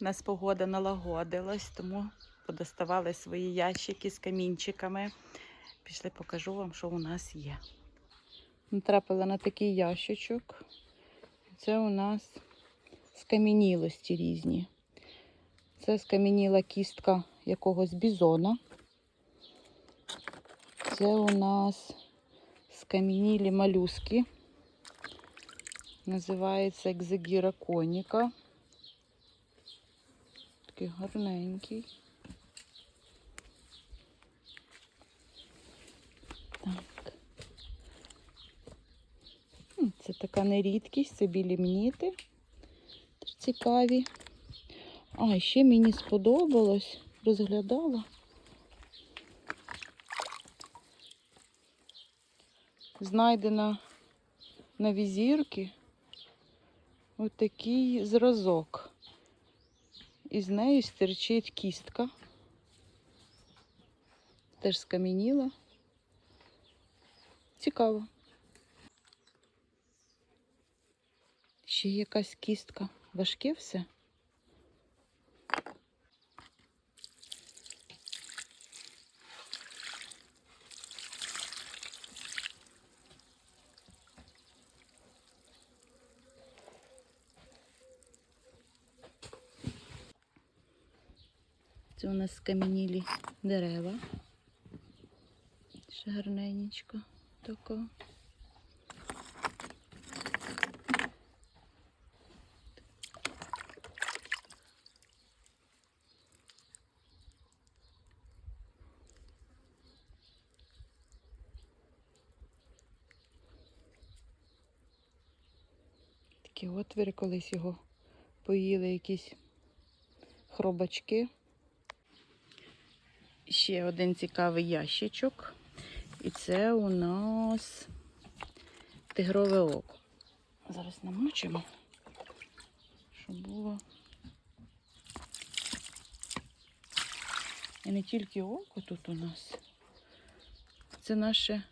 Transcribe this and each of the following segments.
У нас погода налагодилась, тому подоставали свої ящики з камінчиками. Пішли, покажу вам, що у нас є. Натрапила на такий ящичок. Це у нас скам'янілості різні. Це скам'яніла кістка якогось бізона. Це у нас скам'янілі малюски. Називається екзегіра коніка. Такий гарненький. Так. Це така нерідкість, це білі мніти. Цікаві. А, ще мені сподобалось, розглядала. Знайдена на візірки отакий зразок. І з неї стирчить кістка. Теж скам'яніла. Цікаво. Ще якась кістка. Важке все. Це у нас скам'янілі дерева. Ще гарненечко тако. Такі отвіри, колись його поїли якісь хробачки. Ще один цікавий ящичок. І це у нас тигрове око. Зараз намочимо, щоб було. І не тільки око тут у нас. Це наше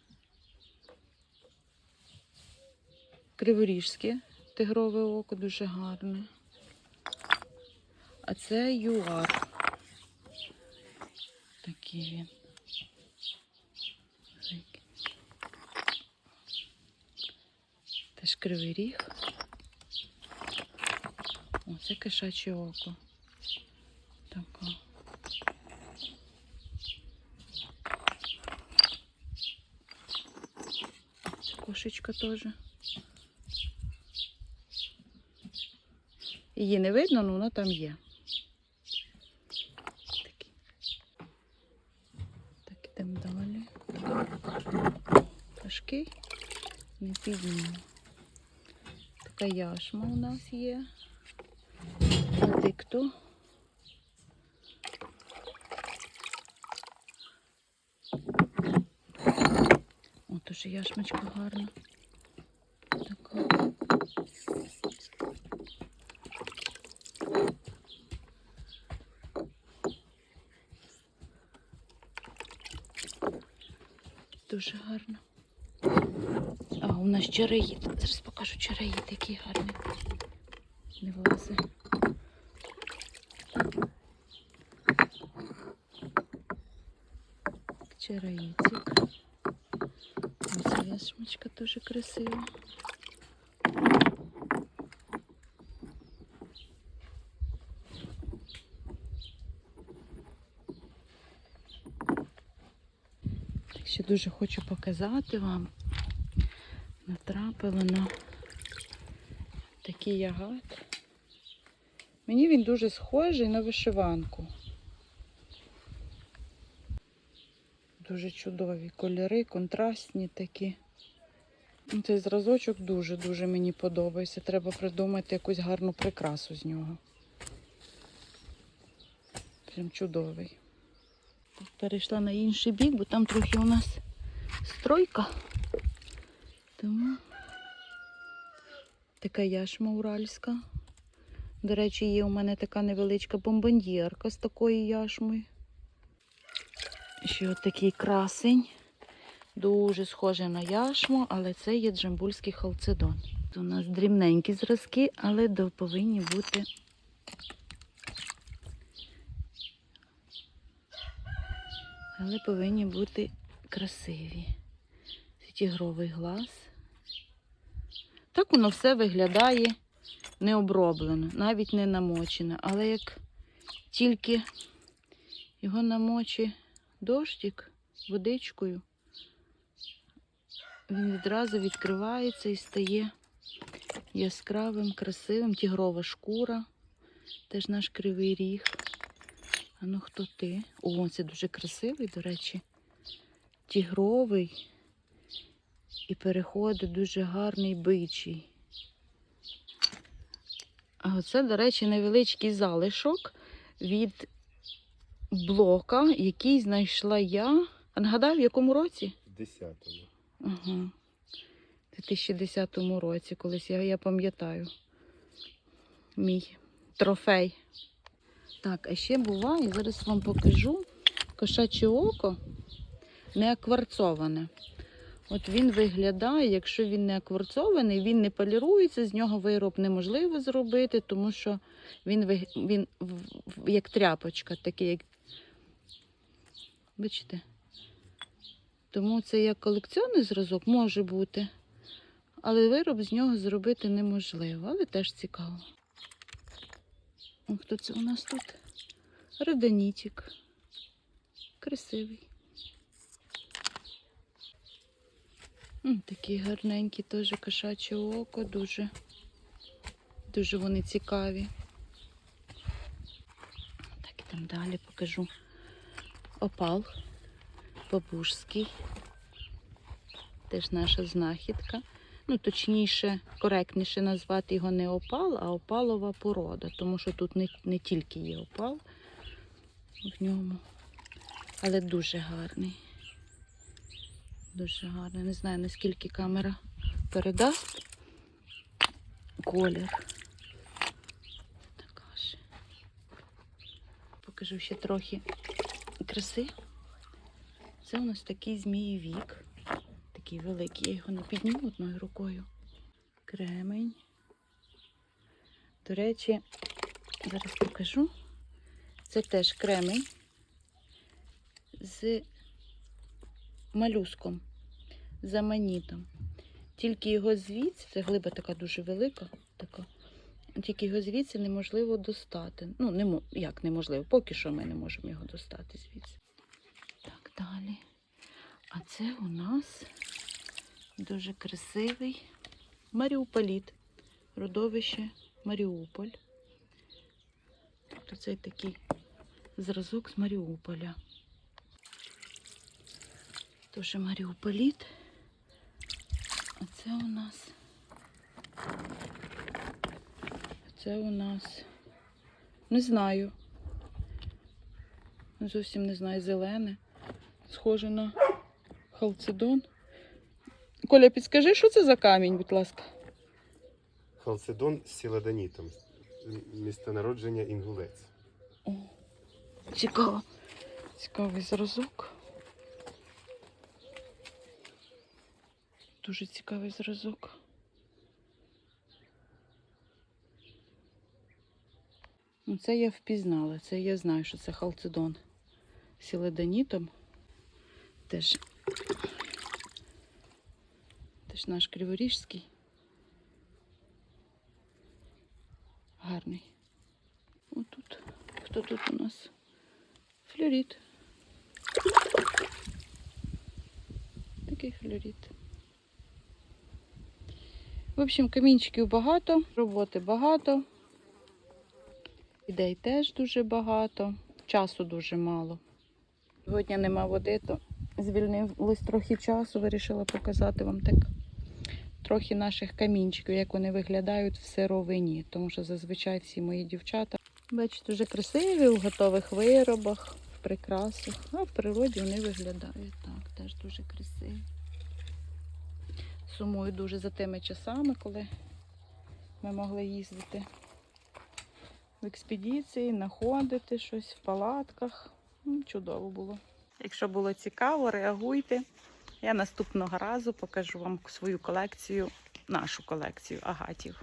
криворіжське тигрове око, дуже гарне. А це юар. Він. Теж кривий ріг. О, це кишаче око. Таке. Це кошечка теж. Її не видно, але вона там є. Такі. Так, ідемо далі. Важкий, не піднімо. Така яшма у нас є. А ти хто? О, тоже яшмочка гарна. Така. Дуже гарно. У нас череїд. Зараз покажу череїд, який гарний. Не влазить. Череїдик. Ось яшмочка дуже красива. Ще дуже хочу показати вам. Натрапила на такий ягат. Мені він дуже схожий на вишиванку. Дуже чудові кольори, контрастні такі. Ну, Цей зразочок дуже-дуже мені подобається. Треба придумати якусь гарну прикрасу з нього. Прям чудовий. Перейшла на інший бік, бо там трохи у нас стройка. Там. Така яшма уральська. До речі, є у мене така невеличка бомбоньєрка з такою яшмою. Ще от такий красень. Дуже схоже на яшму, але це є джамбульський халцедон. Тут у нас дрібненькі зразки, але повинні бути але повинні бути красиві. Тігровий глаз. Так воно все виглядає не оброблено, навіть не намочене. Але як тільки його намочить дощик водичкою, він відразу відкривається і стає яскравим, красивим. Тігрова шкура, теж наш кривий ріг. А ну хто ти? О, це дуже красивий, до речі. Тігровий. І переходить дуже гарний бичий. А оце, до речі, невеличкий залишок від блока, який знайшла я. А нагадай, в якому році? В 10-му. Ага. В 2010 році, колись я, я пам'ятаю. Мій трофей. Так, а ще буває, зараз вам покажу кошаче око не акварцоване. От він виглядає, якщо він не акварцований, він не полірується, з нього вироб неможливо зробити, тому що він, він як тряпочка, такий, як. Бачите? Тому це як колекціонний зразок може бути, але вироб з нього зробити неможливо, але теж цікаво. О, хто це у нас тут? Родонітик. Красивий. М, Такий гарненький теж кошаче око, дуже, дуже вони цікаві. Так, ідемо далі покажу. Опал бабужський. Теж наша знахідка. Ну, точніше, коректніше назвати його не опал, а опалова порода, тому що тут не, не тільки є опал в ньому, але дуже гарний. Дуже гарний. Не знаю, наскільки камера передасть колір. Така ж. Покажу ще трохи краси. Це у нас такий змієвік. Такий великий. Я його не підніму одною рукою. Кремень. До речі, зараз покажу. Це теж кремень з малюском, з аманітом. Тільки його звідси, це глиба така дуже велика, така. Тільки його звідси неможливо достати. Ну, не, як неможливо, поки що ми не можемо його достати звідси. Так, далі. А це у нас дуже красивий Маріуполіт. Родовище Маріуполь. Тобто це такий зразок з Маріуполя. Тоже Маріуполіт. А це у нас. Це у нас. Не знаю. Зовсім не знаю, зелене. Схоже на халцедон. Коля, підскажи, що це за камінь, будь ласка. Халцедон з сіладонітом. М- Місце народження інгулець. О, цікаво. Цікавий зразок. Дуже цікавий зразок. Ну, це я впізнала. Це я знаю, що це халцедон сіледонітом. Теж, теж наш криворіжський. Гарний. Отут. Хто тут у нас? Флюрит. Такий флюрит. В общем, камінчиків багато, роботи багато. Ідей теж дуже багато, часу дуже мало. Сьогодні нема води, то звільнилось трохи часу, вирішила показати вам так трохи наших камінчиків, як вони виглядають в сировині, тому що зазвичай всі мої дівчата Бачите, дуже красиві у готових виробах, в прикрасах. А в природі вони виглядають так, теж дуже красиві. Сумую дуже за тими часами, коли ми могли їздити в експедиції, знаходити щось в палатках. Чудово було. Якщо було цікаво, реагуйте. Я наступного разу покажу вам свою колекцію, нашу колекцію агатів.